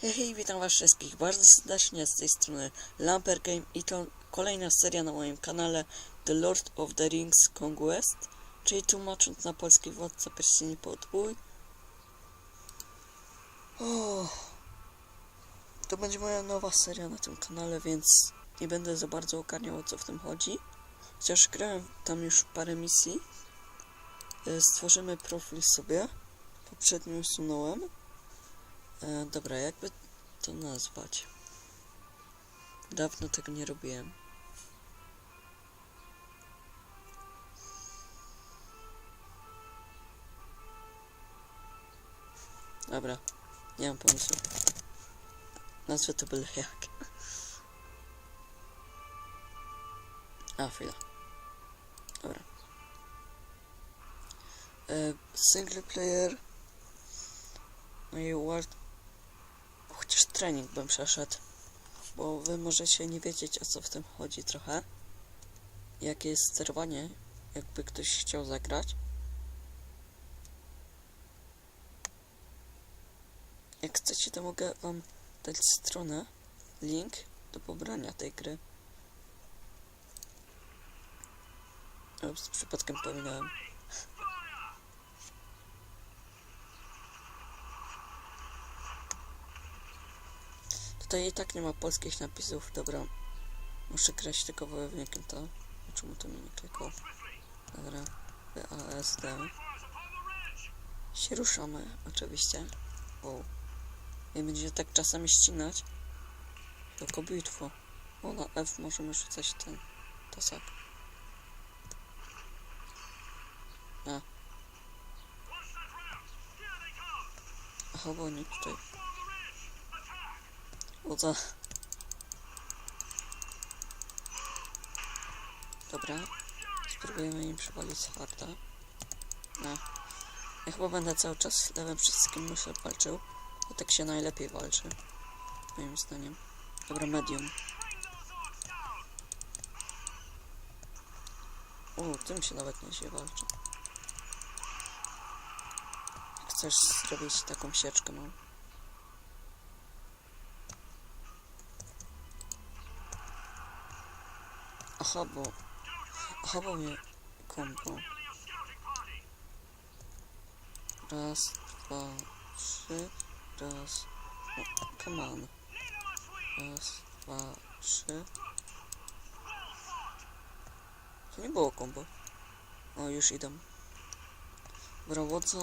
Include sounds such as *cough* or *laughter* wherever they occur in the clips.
Hej, hej, witam was wszystkich bardzo serdecznie z tej strony Lamper Game i to kolejna seria na moim kanale The Lord of the Rings Conquest, czyli tłumacząc na polski Władca Pierścieni Podbój. O, to będzie moja nowa seria na tym kanale, więc nie będę za bardzo ogarniał o co w tym chodzi. Chociaż grałem tam już parę misji. Y, Stworzymy profil sobie. Poprzednio usunąłem. E, dobra, jakby to nazwać? Dawno tego nie robiłem. Dobra, nie mam pomysłu. Nazwę to byle jak. A, chwila. Dobra. E, single player. No i trening bym przeszedł. Bo wy możecie nie wiedzieć o co w tym chodzi trochę. Jakie jest sterowanie, jakby ktoś chciał zagrać. Jak chcecie, to mogę wam dać stronę, link do pobrania tej gry. Ups, przypadkiem pominąłem. Tutaj i tak nie ma polskich napisów, dobra. Muszę grać tylko wojownikiem, to... Czemu to mi nie klikło? Dobra, WASD. Się ruszamy, oczywiście. Wow. I będzie tak czasami ścinać. Tylko bitwo. O, na F możemy rzucać ten tasak. A. Aha, bo oni tutaj Łodza. Dobra. Spróbujemy im przywalić z harda. No. Ja chyba będę cały czas lewym przyciskiem myszy walczył. Bo tak się najlepiej walczy. Moim zdaniem. Dobra, medium. O, tym się nawet nie się walczy. Chcesz zrobić taką sieczkę, no. Aha, bo... Aha, bo mnie kombo. Raz, dwa, trzy, raz... No, come on. Raz, dwa, trzy... To nie było kombo. O, już idę. Brawodza...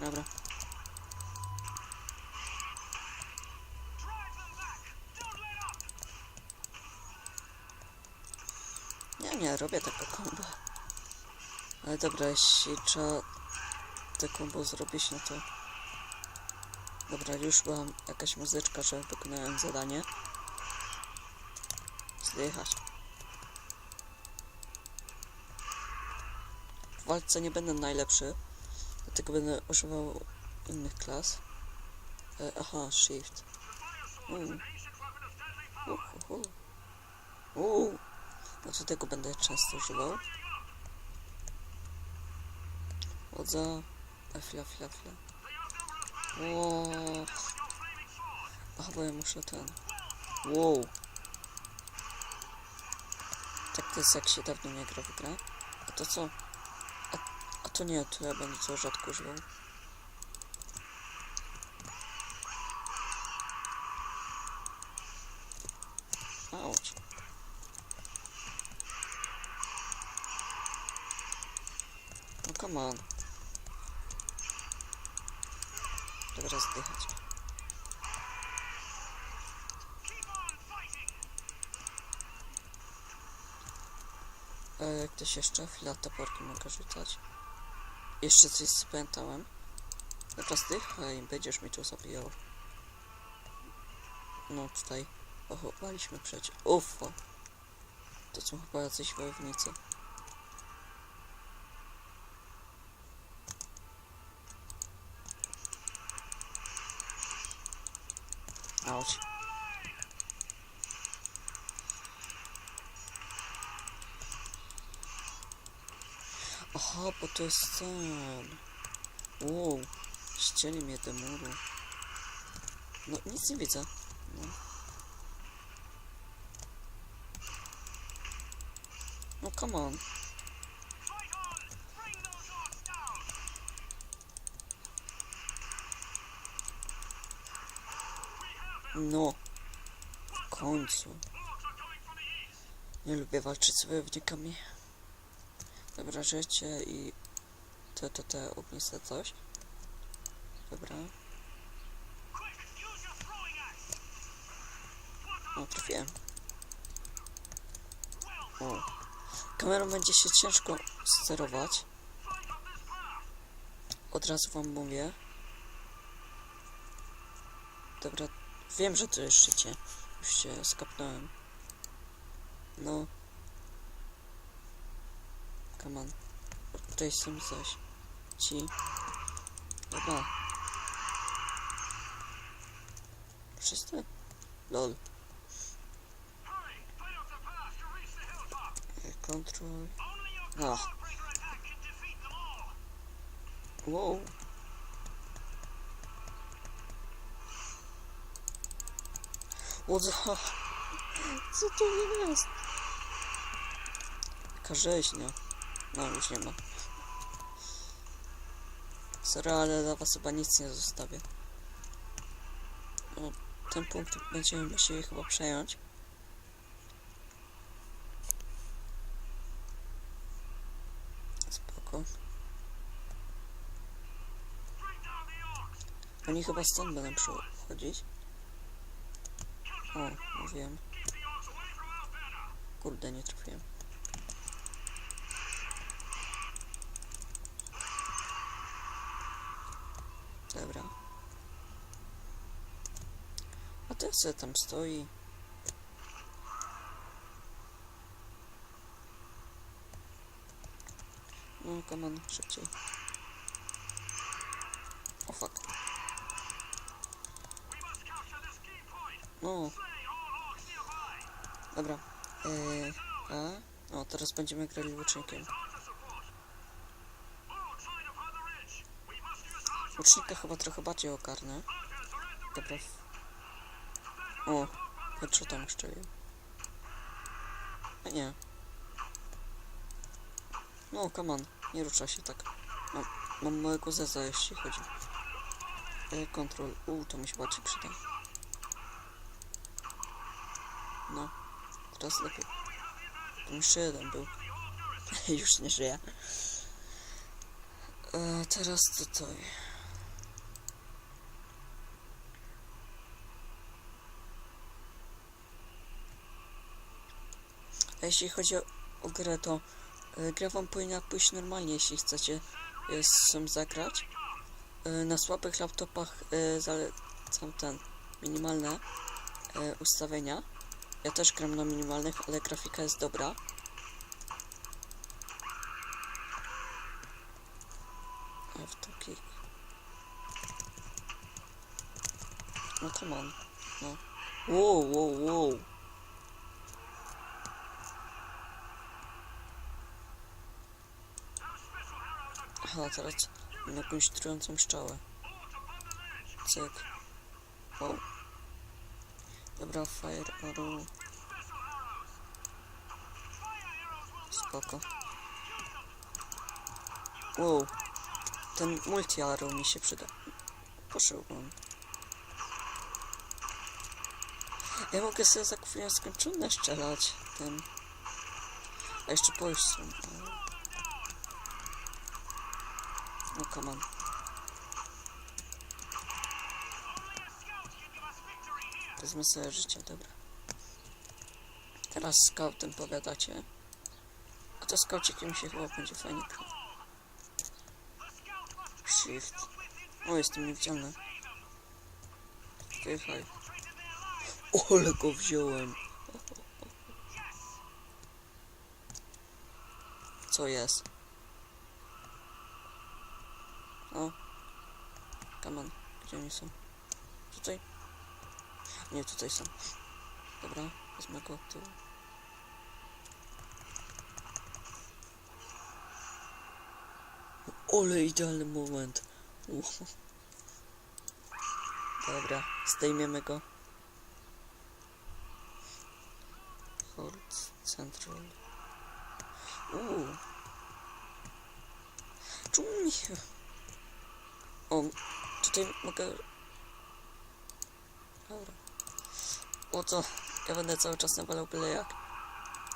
Dobra. Nie, robię tego kombo. Ale dobra, jeśli trzeba te kombo zrobić, no to... Dobra, już była jakaś muzyczka, że wykonałem zadanie. Zjechać. W walce nie będę najlepszy, dlatego będę używał innych klas. E, aha, shift. Mm. Uhuhu. Uuu. No to tego będę często używał. Odza... Fla, fla, fla. O. Ach, bo ja muszę ten... Wow. Tak to jest jak się dawno nie gra w grę. A to co? A, a to nie, to ja będę to rzadko używał. Auć. No come on. Dobra, zdychać. E, ktoś jeszcze? Chwila, toporki mogę rzucać. Jeszcze coś spamiętałem. Dobra, zdychaj, będziesz mi tu zabijał. No tutaj pochowaliśmy przecież. Ufo. To są chyba jacyś wojownicy. Auć. Aha, bo to jest ten. Wow, ścieli mnie do muru. No, nic nie widzę. No. No, come on. No. W końcu. Nie lubię walczyć z wojownikami. Dobra, życie i te, te, te ogniste coś. Dobra. O, trafiłem. O. Kamerą będzie się ciężko sterować. Od razu wam mówię. Dobra, wiem, że to jest życie. Już się skapnąłem. No. Come on. Tutaj są coś. Ci. Dobra. Wszyscy? Lol. Control. No. Wow. The... Co to jest? Jaka rzeźnia. No, już nie ma. Sorry, ale dla was chyba nic nie zostawię. No, ten punkt będziemy musieli chyba przejąć. Spoko. Oni chyba stąd będą przychodzić. O, mówiłem. Kurde, nie trafiłem. Dobra. A ten co tam stoi? No, come on, szybciej. O fuck. No. Dobra. Eee, a? O, teraz będziemy grali łucznikiem. Łucznika chyba trochę bardziej ogarnę. Dobra. O, headshot tam szczelił. A nie. No, come on. Nie rusza się tak. Mam, mam małego zeza, jeśli chodzi. E, kontrol. U, to mi się bardziej przyda. No. Teraz lepiej. Jeszcze jeden był. *laughs* Już nie żyje. E, teraz tutaj. A jeśli chodzi o, o grę, to e, gra wam powinna pójść normalnie, jeśli chcecie e, z tym zagrać. E, na słabych laptopach e, zalecam ten minimalne e, ustawienia. Ja też gram na minimalnych, ale grafika jest dobra. Autokick. No come on. No. Wow, wow, wow. Aha, teraz mam jakąś trującą szczałę. Cyk. Wow. Dobra, fire arrow. Spoko. Wow. Ten multi arrow mi się przyda. On. Ja mogę sobie za chwilę skończone strzelać. Ten. A jeszcze pójść są. No come on. Wezmę sobie życie, dobra. Teraz scoutem pogadacie. A to scoucikiem się chyba będzie fajnie. Shift. O, jestem niewidzialny. Wjechaj. O, ale go wziąłem. Co jest? O. On. Gdzie oni są? Tutaj? Nie, tutaj są. Dobra, wezmę go od. Ole, idealny moment. Dobra, zdejmiemy go. Hold Central. Uuu. Czemu mi... O, tutaj mogę... Dobra. O to, ja będę cały czas nawalał byle jak.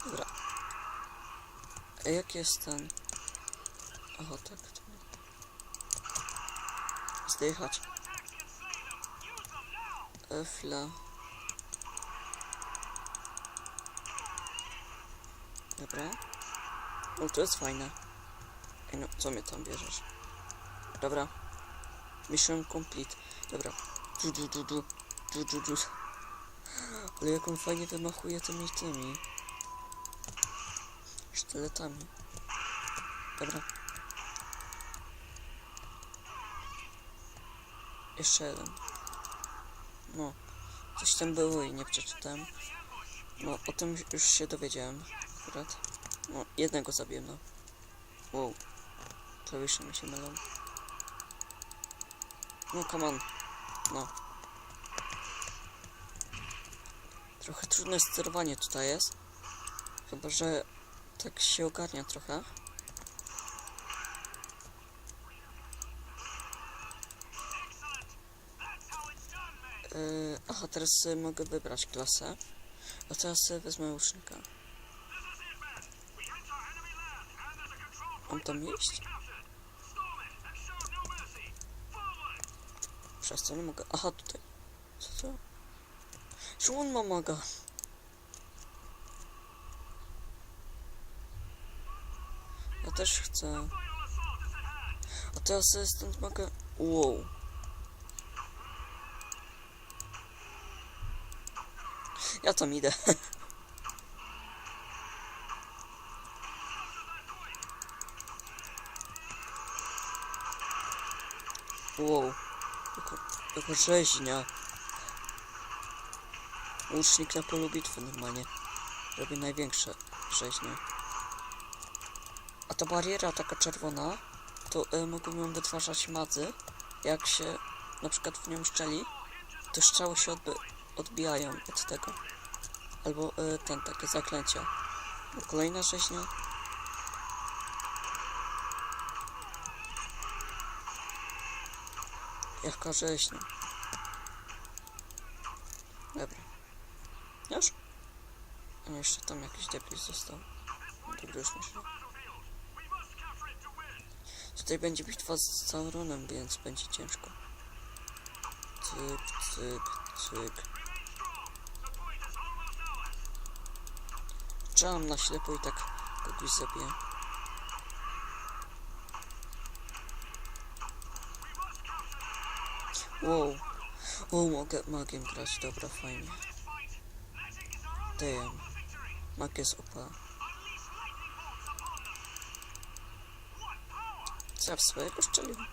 Dobra. A jak jest ten... Tak. To... Zdychać. Efla. Dobra. O, to jest fajne. Ej, no, co mnie tam bierzesz? Dobra. Mission complete. Dobra. Du, du, du, du. Du, du, du. Ale jak on fajnie wymachuje tymi tymi. Sztyletami. Dobra. Jeszcze jeden. No. Coś tam było i nie przeczytałem. No, o tym już się dowiedziałem. Akurat. No, jednego zabiłem, no. Wow. Klawisze mi się mylą. No, come on. No. Trochę trudne sterowanie tutaj jest. Chyba, że tak się ogarnia trochę. Yy, aha, teraz mogę wybrać klasę. A teraz wezmę łucznika. Mam tam iść? Przez co nie mogę? Aha, tutaj. Co to? Czemu on ma maga? Ja też chcę. A teraz stąd mogę... Wow. Ja tam idę. *laughs* Wow. Jaka, jaka rzeźnia. Łucznik na polu bitwy normalnie. Robi największe rzeźnie. A ta bariera taka czerwona, to y, mogą ją wytwarzać madzy. Jak się na przykład w nią szczeli, to strzały się odby odbijają od tego. Albo y, ten, takie zaklęcia. Kolejna rzeźnia. Jaka rzeźnia. Dobra. Już? A jeszcze tam jakiś debil został. Dobra, już myślę. Tutaj będzie bitwa z Sauronem, więc będzie ciężko. Cyk, cyk, cyk. Trzymam na ślepo i tak kogoś zabiję. Wow. O, mogę magiem grać, dobra, fajnie. Damn. Mag jest OP. Co ja swojego szczeliłem?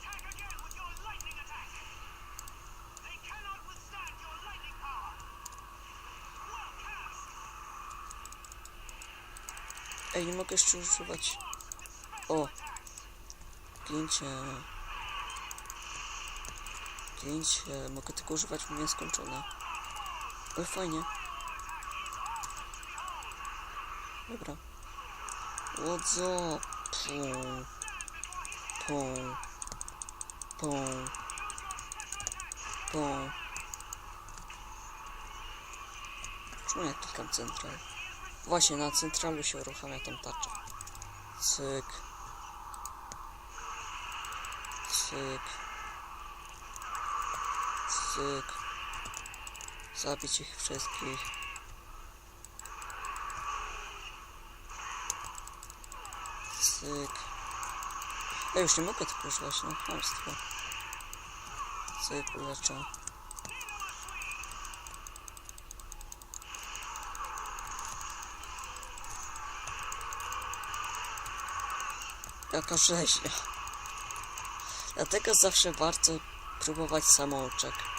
Ej, nie mogę jeszcze używać. O! Pięcie. Pięcie. Mogę tylko używać w nieskończone. Ale fajnie. Dobra. Łodzo. Pum. Pum. Pum. Pum. Czemu ja klikam central? Właśnie, na centralu się uruchamia tą tarczę. Cyk. Cyk. Cyk. Zabić ich wszystkich. Cyk. Ja już nie mogę tego używać, no chamstwo. Cyk, uleczę. Jaka rzeźnia. Dlatego zawsze warto próbować samouczek.